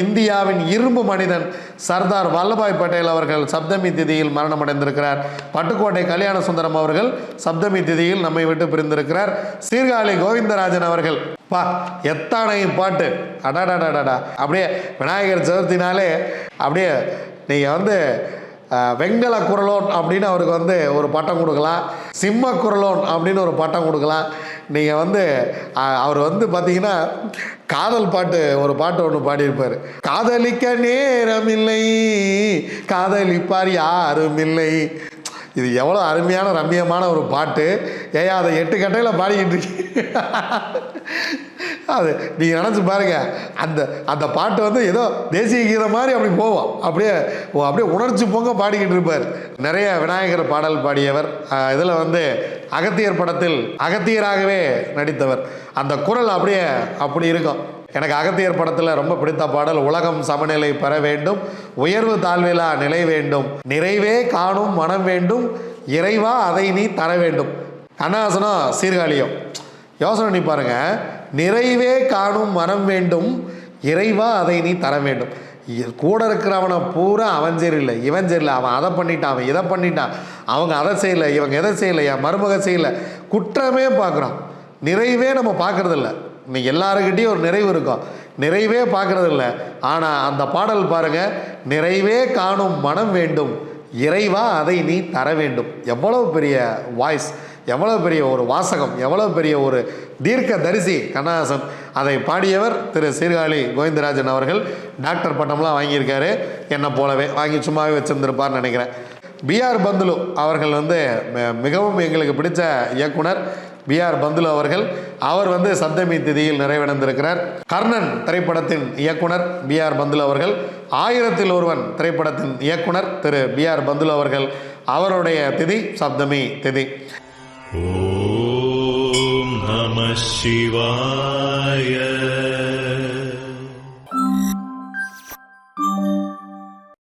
இந்தியாவின் இரும்பு மனிதன் சர்தார் வல்லபாய் பட்டேல் அவர்கள் சப்தமி திதியில் மரணம் அடைந்திருக்கிறார் பட்டுக்கோட்டை கல்யாண சுந்தரம் அவர்கள் சப்தமி திதியில் நம்மை விட்டு பிரிந்திருக்கிறார். சீர்காழி கோவிந்தராஜன் அவர்கள். பா எத்தானையும் பாட்டு. அடாடாடாடாடா. அப்படியே விநாயகர் சதுர்த்தினாலே அப்படியே நீங்கள் வந்து வெங்கல குரலோன் அப்படின்னு அவருக்கு வந்து ஒரு பட்டம் கொடுக்கலாம். சிம்ம குரலோன் அப்படின்னு ஒரு பட்டம் கொடுக்கலாம். நீங்கள் வந்து அவர் வந்து பார்த்தீங்கன்னா காதல் பாட்டு ஒரு பாட்டு ஒன்று பாடியிருப்பார். காதலிக்க நேரம் இல்லை காதலிப்பார் யாரும் இல்லை இது எவ்வளோ அருமையான ரம்மியமான ஒரு பாட்டு. ஏயா அதை எட்டு கட்டையில் பாடிக்கிட்டு இருக்கீங்க. அது நீங்கள் நினச்சி பாருங்க. அந்த அந்த பாட்டு வந்து ஏதோ தேசிய கீதம் மாதிரி அப்படி போவோம் அப்படியே ஓ, அப்படியே உணர்ச்சி பொங்க பாடிக்கிட்டு இருப்பார். நிறைய விநாயகர் பாடல் பாடியவர். இதில் வந்து அகத்தியர் படத்தில் அகத்தியராகவே நடித்தவர். அந்த குரல் அப்படியே அப்படி இருக்கும். எனக்கு அகத்தியர் படத்தில் ரொம்ப பிடித்த பாடல் உலகம் சமநிலை பெற வேண்டும் உயர்வு தாழ்விலா நிலை வேண்டும் நிறைவே காணும் மனம் வேண்டும் இறைவா அதை நீ தர வேண்டும். கண்ணாசனம் சீர்காழியம். யோசனை பண்ணி பாருங்க. நிறைவே காணும் மனம் வேண்டும். இறைவா அதை நீ தர வேண்டும். கூட இருக்கிறவனை பூரா அவன் சரியில்லை இவன் சரியில்லை அவன் அதை பண்ணிட்டான் அவன் இதை பண்ணிட்டான். அவங்க அதை செய்யலை இவங்க எதை செய்யலை என் மருமக செய்யலை. குற்றமே பார்க்குறான். நிறைவே நம்ம பார்க்கறதில்ல. இன்னைக்கு எல்லாருக்கிட்டேயும் ஒரு நிறைவு இருக்கும். நிறைவே பார்க்கறதில்ல. ஆனால் அந்த பாடல் பாருங்க. நிறைவே காணும் மனம் வேண்டும். இறைவா அதை நீ தர வேண்டும். எவ்வளவு பெரிய வாய்ஸ் எவ்வளோ பெரிய ஒரு வாசகம் எவ்வளோ பெரிய ஒரு தீர்க்க தரிசி கண்ணதாசன். அதை பாடியவர் திரு சீர்காழி கோவிந்தராஜன் அவர்கள் டாக்டர் பட்டம்லாம் வாங்கியிருக்காரு. என்னை போலவே வாங்கி சும்மாவே வச்சுருந்துருப்பார்னு நினைக்கிறேன். பிஆர் பந்துலு அவர்கள் வந்து மிகவும் எங்களுக்கு பிடித்த இயக்குனர். பிஆர் பந்துலு அவர்கள் அவர் வந்து சப்தமி திதியில் நிறைவடைந்திருக்கிறார். கர்ணன் திரைப்படத்தின் இயக்குனர் பிஆர் பந்துலு அவர்கள் ஆயிரத்தில் ஒருவன் திரைப்படத்தின் இயக்குனர் திரு பிஆர் பந்துலு அவர்கள் அவருடைய திதி சப்தமி திதி. ॐ नमः शिवाय